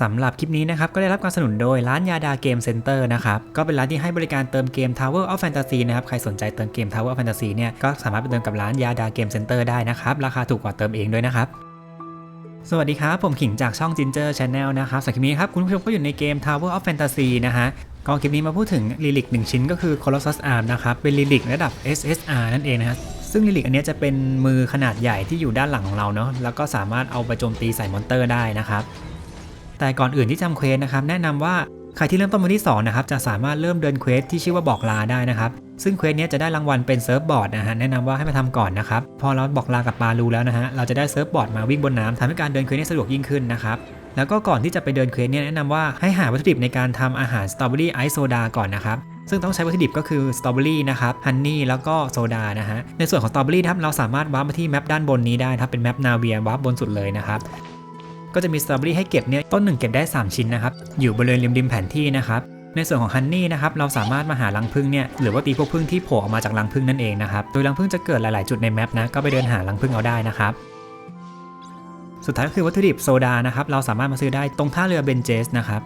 สำหรับคลิปนี้นะครับก็ได้รับการสนับสนุนโดยร้านยาดาเกมเซ็นเตอร์นะครับก็เป็นร้านที่ให้บริการเติมเกม Tower of Fantasy นะครับใครสนใจเติมเกม Tower of Fantasy เนี่ยก็สามารถไปเติมกับร้านยาดาเกมเซ็นเตอร์ได้นะครับราคาถูกกว่าเติมเองด้วยนะครับสวัสดีครับ ผมขิงจากช่อง Ginger Channel นะครับสำหรับคลิปนี้ครับคุณผู้ชมก็อยู่ในเกม Tower of Fantasy นะฮะก็คลิปนี้มาพูดถึงลิลิกหนึ่งชิ้นก็คือ Colossus Arm นะครับเป็นลิลิกระดับ SSR นั่นเองนะฮะซึ่งลิลิกอันนี้จะเป็นมือขนาดใหญ่ที่อยู่ด้านหลังของเราเนาะแล้วก็สามารถเอาไปโจมตีใส่มอนเตอร์ได้นะครับ แต่ก่อนอื่นที่ทำเควสนะครับแนะนำว่าใครที่เริ่มต้นวันที่2นะครับจะสามารถเริ่มเดินเควสที่ชื่อว่าบอกลาได้นะครับซึ่งเควสนี้จะได้รางวัลเป็นเซิร์ฟบอร์ดนะฮะแนะนำว่าให้มาทำก่อนนะครับพอเราบอกลากับปาลูแล้วนะฮะเราจะได้เซิร์ฟบอร์ดมาวิ่งบนน้ำทำให้การเดินเควสนี้สะดวกยิ่งขึ้นนะครับแล้วก็ก่อนที่จะไปเดินเควสเนี้ยแนะนำว่าให้หาวัตถุดิบในการทำอาหารสตรอเบอรี่ไอซ์โซดาก่อนนะครับซึ่งต้องใช้วัตถุดิบก็คือสตรอเบอรี่นะครับฮันนี่แล้วก็โซดานะฮะในส่วนของสตรอเบอรี่นะครับเราสามารถวาร์ปมาที่แมปด้านบนนี้ได้ครับเป็นแมปนาเวียวาร์ปบนสุดเลยนะครับ ก็จะมีสตรอเบอรี่ให้เก็บเนี่ยต้นหนึ่งเก็บได้ 3 ชิ้นนะครับ อยู่บริเวณริมริมแผนที่นะครับ ในส่วนของฮันนี่นะครับ เราสามารถมาหารังผึ้งเนี่ย หรือว่าตีพวกผึ้งที่โผล่ออกมาจากรังผึ้งนั่นเองนะครับ โดยรังผึ้งจะเกิดหลาย ๆ จุดในแมปนะ ก็ไปเดินหารังผึ้งเอาได้นะครับ สุดท้ายก็คือวัตถุดิบโซดานะครับ เราสามารถมาซื้อได้ตรงท่าเรือเบนเจสนะครับ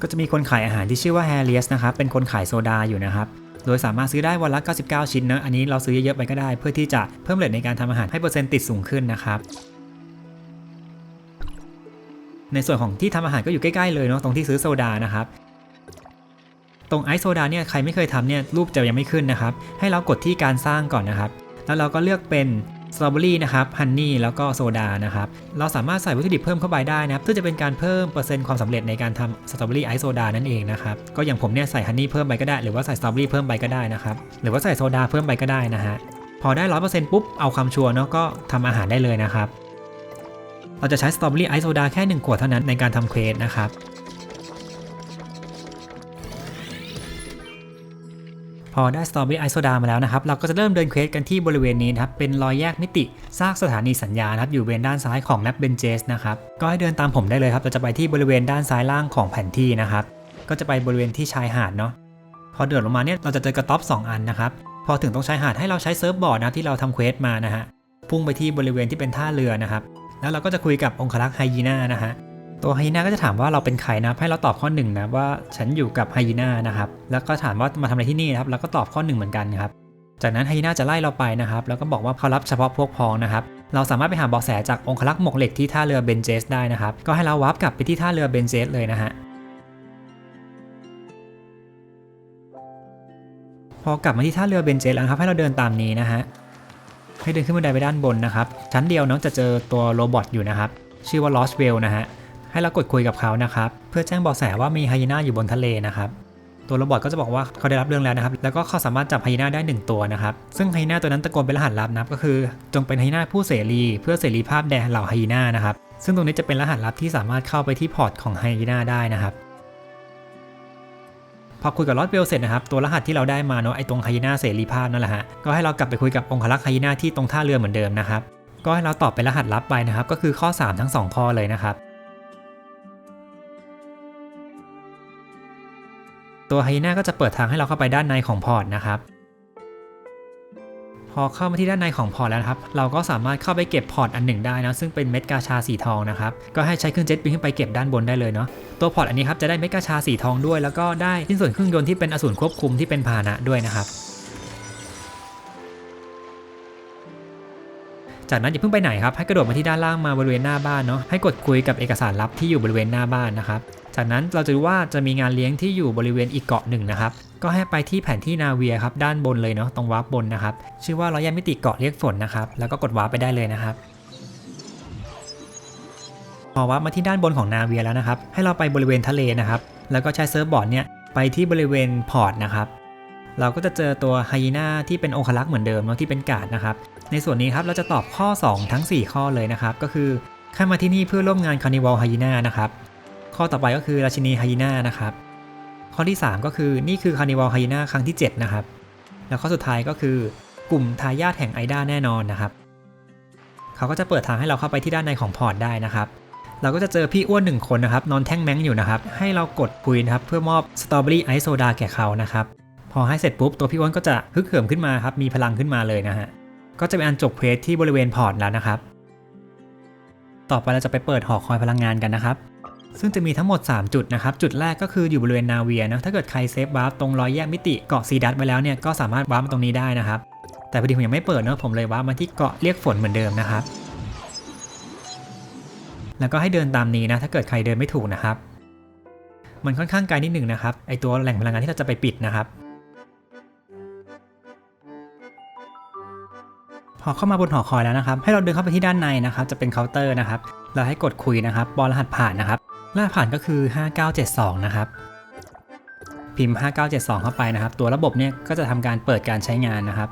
ก็จะมีคนขายอาหารที่ชื่อว่าแฮร์เรียสนะครับ เป็นคนขายโซดาอยู่นะครับโดยสามารถซื้อได้วันละ 99 ชิ้นนะ อันนี้เราซื้อเยอะๆไปก็ได้ เพื่อที่จะเพิ่มเลทในการทำอาหารให้เปอร์เซ็นต์ติดสูงขึ้นนะครับ ในส่วนของที่ทำอาหารก็อยู่ใกล้ๆเลยเนาะตรงที่ซื้อโซดานะครับตรงไอซ์โซดาเนี่ยใครไม่เคยทำเนี่ยรูปจะยังไม่ขึ้นนะครับ ให้เรากดที่การสร้างก่อนนะครับ แล้วเราก็เลือกเป็นสตรอเบอรี่นะครับฮันนี่แล้วก็โซดานะครับ เราสามารถใส่วัตถุดิบเพิ่มเข้าไปได้นะครับเพื่อจะเป็นการเพิ่มเปอร์เซ็นต์ความสำเร็จในการทำสตรอเบอรี่ไอซ์โซดานั่นเองนะครับ ก็อย่างผมเนี่ยใส่ฮันนี่เพิ่มไปก็ได้ หรือว่าใส่สตรอเบอรี่เพิ่มไปก็ได้นะครับ หรือว่าใส่โซดาเพิ่มไปก็ได้นะฮะ พอได้ร้อยเปอร์เซ็นต์ปุ๊บเอาความชัวร์เนาะก็ทำอาหารได้เลยนะครับ เราจะใช้สตรอเบอรี่ไอซ์โซดาแค่ 1 ขวดเท่านั้นในการทำเควสนะครับพอได้สตรอเบอรี่ไอโซดามาแล้วนะครับ เราก็จะเริ่มเดินเควสกันที่บริเวณนี้นะครับ เป็นรอยแยกมิติซากสถานีสัญญานะครับ อยู่บริเวณด้านซ้ายของแมปเบนเจสนะครับ ก็ให้เดินตามผมได้เลยครับ เราจะไปที่บริเวณด้านซ้ายล่างของแผนที่นะครับ ก็จะไปบริเวณที่ชายหาดเนาะ พอเดินลงมาเนี่ย เราจะเจอกระต๊อบ2 อันนะครับ พอถึงตรงชายหาดให้เราใช้เซิร์ฟบอร์ดนะที่เราทำเควสมานะฮะ พุ่งไปที่บริเวณที่เป็นท่าเรือนะครับ แล้วเราก็จะคุยกับองครักษ์ไฮยีน่านะฮะตัวไฮยีน่าก็จะถามว่าเราเป็นใครนะให้เราตอบข้อหนึ่งนะว่าฉันอยู่กับไฮยีน่านะครับแล้วก็ถามว่ามาทำอะไรที่นี่นะครับแล้วก็ตอบข้อหนึ่งเหมือนกันครับจากนั้นไฮยีน่าจะไล่เราไปนะครับแล้วก็บอกว่าเขารับเฉพาะพวกพ้องนะครับเราสามารถไปหาเบาะแสจากองครักษ์หมกเหล็กที่ท่าเรือเบนเจสได้นะครับก็ให้เราวาร์ปกลับไปที่ท่าเรือเบนเจสเลยนะฮะพอกลับมาที่ท่าเรือเบนเจสแล้วครับให้เราเดินตามนี้นะฮะ ให้เดินขึ้นบันไดไปด้านบนนะครับ ชั้นเดียวน้องจะเจอตัวโรบอทอยู่นะครับ ชื่อว่าลอสเวลนะฮะ ให้เรากดคุยกับเขานะครับ เพื่อแจ้งเบาะแสว่ามีไฮยีน่าอยู่บนทะเลนะครับ ตัวโรบอทก็จะบอกว่าเขาได้รับเรื่องแล้วนะครับ แล้วก็เขาสามารถจับไฮยีน่าได้ 1 ตัวนะครับ ซึ่งไฮยีน่าตัวนั้นตะโกนเป็นรหัสลับนะครับก็คือ จงเป็นไฮยีน่าผู้เสรีเพื่อเสรีภาพแด่เหล่าไฮยีน่านะครับ ซึ่งตรงนี้จะเป็นรหัสลับที่สามารถเข้าไปที่พอร์ตของไฮยีน่าได้นะครับ พอคุยกับลอสเวลเสร็จนะครับตัวรหัสที่เราได้มาเนาะไอตรงไฮยีน่าเสรีภาพนั่นแหละฮะก็ให้เรากลับไปคุยกับองคลักษ์ไฮยีน่าที่ตรงท่าเรือเหมือนเดิมนะครับก็ให้เราตอบเป็นรหัสลับไปนะครับ ก็คือข้อ 3 ทั้ง 2 ข้อเลยนะครับ ตัวไฮยีน่าก็จะเปิดทางให้เราเข้าไปด้านในของพอร์ตนะครับ พอเข้ามาที่ด้านในของพอร์ตแล้วนะครับ เราก็สามารถเข้าไปเก็บพอร์ตอันหนึ่งได้นะ ซึ่งเป็นเม็ดกาชาสีทองนะครับ ก็ให้ใช้เครื่องเจ็ตบินขึ้นไปเก็บด้านบนได้เลยเนาะ ตัวพอร์ตอันนี้ครับจะได้เม็ดกาชาสีทองด้วย แล้วก็ได้ชิ้นส่วนเครื่องยนต์ที่เป็นอสูรควบคุมที่เป็นพาหนะด้วยนะครับจากนั้นอย่าเพิ่งไปไหนครับ ให้กระโดดมาที่ด้านล่างมาบริเวณหน้าบ้านเนาะ ให้กดคุยกับเอกสารลับที่อยู่บริเวณหน้าบ้านนะครับ จากนั้นเราจะรู้ว่าจะมีงานเลี้ยงที่อยู่บริเวณอีกเกาะหนึ่งนะครับ ก็ให้ไปที่แผนที่นาเวียครับด้านบนเลยเนาะตรงวาร์ปบนนะครับ ชื่อว่าร้อยยมิติเกาะเรียกฝนนะครับ แล้วก็กดวาร์ปไปได้เลยนะครับพอวาร์ปมาที่ด้านบนของนาเวียแล้วนะครับ ให้เราไปบริเวณทะเลนะครับ แล้วก็ใช้เซิร์ฟบอร์ดเนี่ยไปที่บริเวณพอร์ตนะครับ เราก็จะเจอตัวไฮยีน่าที่เป็นองคลักษ์เหมือนเดิมเนาะที่เป็นกาดนะครับ ในส่วนนี้ครับเราจะตอบข้อ 2 ทั้ง 4 ข้อเลยนะครับ ก็คือเข้ามาที่นี่เพื่อร่วมงานคาร์นิวัลไฮยีน่านะครับ ข้อต่อไปก็คือราชินีไฮยีน่านะครับ ข้อที่ 3 ก็คือนี่คือคาร์นิวัลไฮยีน่าครั้งที่ 7 นะครับ แล้วข้อสุดท้ายก็คือกลุ่มทายาทแห่งไอด้าแน่นอนนะครับ เขาก็จะเปิดทางให้เราเข้าไปที่ด้านในของพอร์ตได้นะครับ เราก็จะเจอพี่อ้วนหนึ่งคนนะครับ นอนแท่งแมงอยู่นะครับ ให้เรากดคุยนะครับ เพื่อมอบสตรอเบอรี่ไอซ์โซดาแก่เขานะครับ พอให้เสร็จปุ๊บตัวพี่อ้วนก็จะฮึกเหิมขึ้นมาครับ มีพลังขึ้นมาเลยนะฮะ ก็จะเป็นอันจบเควสที่บริเวณพอร์ตแล้วนะครับ ต่อไปเราจะไปเปิดหอคอยพลังงานกันนะครับ ซึ่งจะมีทั้งหมด 3 จุดนะครับ จุดแรกก็คืออยู่บริเวณนาเวียนะถ้าเกิดใครเซฟวาร์ปตรงรอยแยกมิติเกาะซีดัตไว้แล้วเนี่ยก็สามารถวาร์ปมาตรงนี้ได้นะครับ แต่พอดีผมยังไม่เปิดเนอะผมเลยวาร์ปมาที่เกาะเรียกฝนเหมือนเดิมนะครับ แล้วก็ให้เดินตามนี้นะถ้าเกิดใครเดินไม่ถูกนะครับ มันค่อนข้างไกลนิดหนึ่งนะครับไอตัวแหล่งพลังงานที่เราจะไปปิดนะครับพอเข้ามาบนหอคอยแล้วนะครับ ให้เราเดินเข้าไปที่ด้านในนะครับ จะเป็นเคาน์เตอร์นะครับ เราให้กดคุยนะครับบอลรหัสผ่านนะครับ รหัสผ่านก็คือ 5972 นะครับ พิมพ์ 5972 เข้าไปนะครับ ตัวระบบเนี่ยก็จะทำการเปิดการใช้งานนะครับ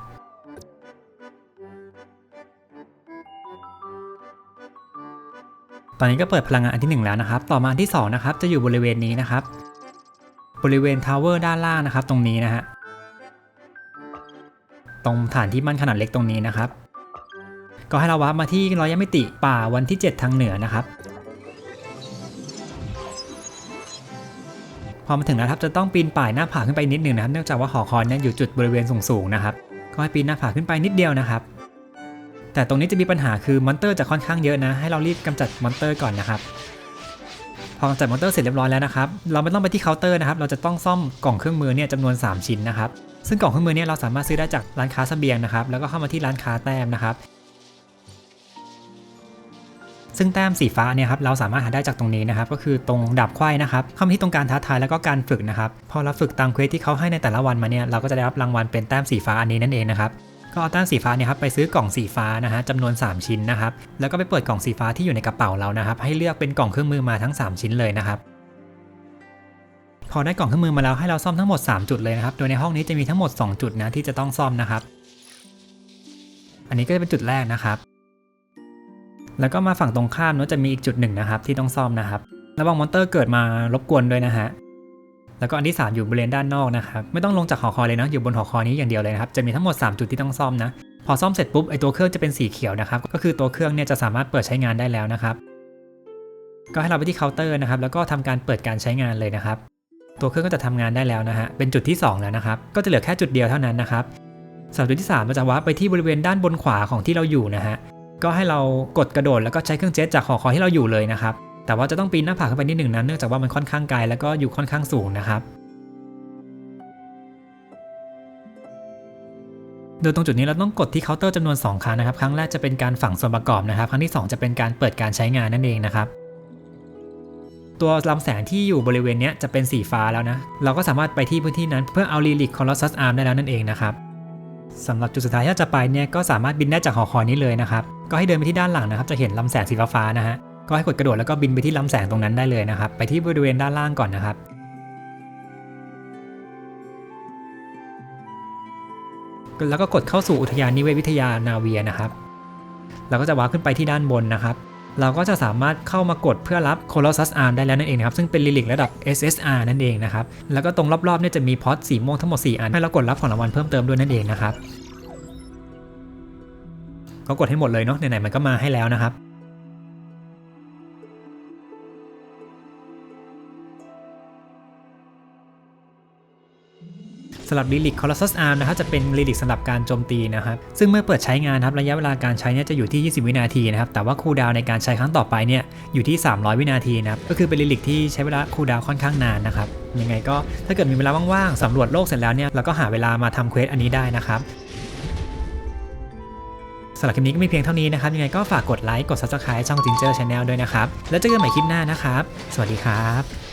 ตอนนี้ก็เปิดพลังงานอันที่ 1 แล้วนะครับ ต่อมาอันที่2นะครับ จะอยู่บริเวณนี้นะครับ บริเวณทาวเวอร์ด้านล่างนะครับ ตรงนี้นะฮะ ตรงฐานที่มั่นขนาดเล็กตรงนี้นะครับ ก็ให้เราวาร์ปมาที่ร้อยยมิติป่าวันที่ 7 ทางเหนือนะครับ อมาถึงแล้วครับ จะต้องปีนป่ายหน้าผาขึ้นไปนิดหนึ่งนะครับ เนื่องจากว่าหอคอยเนี่ยอยู่จุดบริเวณสูงๆนะครับ ก็ให้ปีนหน้าผาขึ้นไปนิดเดียวนะครับ แต่ตรงนี้จะมีปัญหาคือมอนเตอร์จะค่อนข้างเยอะนะ ให้เรารีบกำจัดมอนเตอร์ก่อนนะครับ พอกำจัดมอนเตอร์เสร็จเรียบร้อยแล้วนะครับ เราไม่ต้องไปที่เคาน์เตอร์นะครับ เราจะต้องซ่อมกล่องเครื่องมือเนี่ยจำนวน 3 ชิ้นนะครับ ซึ่งกล่องเครื่องมือเนี่ยเราสามารถซื้อได้จากร้านค้าเสบียงนะครับ แล้วก็เข้ามาที่ร้านค้าแต้มนะครับ ซึ่งแต้มสีฟ้าเนี่ยครับเราสามารถหาได้จากตรงนี้นะครับก็คือตรงดาบไข้นะครับเข้ามาที่ตรงการท้าทายแล้วก็การฝึกนะครับพอเราฝึกตามเควสที่เขาให้ในแต่ละวันมาเนี่ยเราก็จะได้รับรางวัลเป็นแต้มสีฟ้าอันนี้นั่นเองนะครับก็เอาแต้มสีฟ้าเนี่ยครับไปซื้อกล่องสีฟ้านะฮะจำนวน 3 ชิ้นนะครับแล้วก็ไปเปิดกล่องสีฟ้าที่อยู่ในกระเป๋าเรานะครับให้เลือกเป็นกล่องเครื่องมือมาทั้ง 3 ชิ้นเลยนะครับพอได้กล่องเครื่องมือมาแล้วให้เราซ่อมทั้งหมด 3 จุดเลยนะครับ โดยในห้องนี้จะมีทั้งหมด 2 จุดนะที่จะต้องซ่อมนะครับ อันนี้ก็จะเป็นจุดแรกนะครับ แล้วก็มาฝั่งตรงข้ามเนอะจะมีอีกจุดหนึ่งนะครับที่ต้องซ่อมนะครับ ระวังมอนเตอร์เกิดมารบกวนด้วยนะฮะแล้วก็อันที่ 3 อยู่บริเวณด้านนอกนะครับไม่ต้องลงจากหอคอยเลยนะอยู่บนหอคอยนี้อย่างเดียวเลยนะครับจะมีทั้งหมด 3 จุดที่ต้องซ่อมนะพอซ่อมเสร็จปุ๊บไอตัวเครื่องจะเป็นสีเขียวนะครับก็คือตัวเครื่องเนี่ยจะสามารถเปิดใช้งานได้แล้วนะครับ ก็ให้เราไปที่เคาน์เตอร์นะครับแล้วก็ทำการเปิดการใช้งานเลยนะครับ ตัวเครื่องก็จะทำงานได้แล้วนะฮะเป็นจุดที่ 2 แล้วนะครับก็จะเหลือแค่จุดเดียวเท่านั้นนะครับสำหรับจุดที่3เราจะวาร์ปไปที่บริเวณด้านบนขวาของที่เราอยู่นะฮะ ก็ให้เรากดกระโดดแล้วก็ใช้เครื่องเจ็ตจากหอคอยที่เราอยู่เลยนะครับ แต่ว่าจะต้องปีนหน้าผาขึ้นไปนิดหนึ่งนะเนื่องจากว่ามันค่อนข้างไกลแล้วก็อยู่ค่อนข้างสูงนะครับโดยตรงจุดนี้เราต้องกดที่เคาน์เตอร์จำนวน 2 ครั้งนะครับ ครั้งแรกจะเป็นการฝังส่วนประกอบนะครับ ครั้งที่ 2 จะเป็นการเปิดการใช้งานนั่นเองนะครับ ตัวลำแสงที่อยู่บริเวณนี้จะเป็นสีฟ้าแล้วนะ เราก็สามารถไปที่พื้นที่นั้นเพื่อเอาลีลิกคอลอสซัสอาร์มได้แล้วนั่นเองนะครับ สำหรับจุดสุดท้ายที่เราจะไปเนี่ยก็สามารถบินได้จากหอคอยนี้เลยนะครับ ก็ให้เดินไปที่ด้านหลังนะครับ จะเห็นลำแสงสีฟ้านะฮะ ก็ให้กดกระโดดแล้วก็บินไปที่ลำแสงตรงนั้นได้เลยนะครับ ไปที่บริเวณด้านล่างก่อนนะครับแล้วก็กดเข้าสู่อุทยานนิเวศวิทยานาเวียนะครับ เราก็จะวาร์ปขึ้นไปที่ด้านบนนะครับ เราก็จะสามารถเข้ามากดเพื่อรับ Colossus Arm ได้แล้วนั่นเองนะครับ ซึ่งเป็นลิลิกระดับ SSR นั่นเองนะครับ แล้วก็ตรงรอบๆเนี่ยจะมีพอตสีม่วงทั้งหมด 4 อัน ให้เรากดรับของรางวัลเพิ่มเติมด้วยนั่นเองนะครับ ก็กดให้หมดเลยเนาะไหนๆมันก็มาให้แล้วนะครับ สำหรับ Relic Colossus Arm นะครับจะเป็น Relic สำหรับการโจมตีนะครับซึ่งเมื่อเปิดใช้งานครับระยะเวลาการใช้เนี่ยจะอยู่ที่ 20 วินาทีนะครับแต่ว่าคูลดาวในการใช้ครั้งต่อไปเนี่ยอยู่ที่ 300 วินาทีนะครับก็คือเป็น Relic ที่ใช้เวลาคูลดาวค่อนข้างนานนะครับยังไงก็ถ้าเกิดมีเวลาว่างๆสำรวจโลกเสร็จแล้วเนี่ยเราก็หาเวลามาทำเควสอันนี้ได้นะครับสำหรับคลิปนี้ก็มีเพียงเท่านี้นะครับ ยังไงก็ฝากกดไลค์ กด Subscribe ช่อง Ginger Channel ด้วยนะครับ แล้วเจอกันใหม่คลิปหน้านะครับ สวัสดีครับ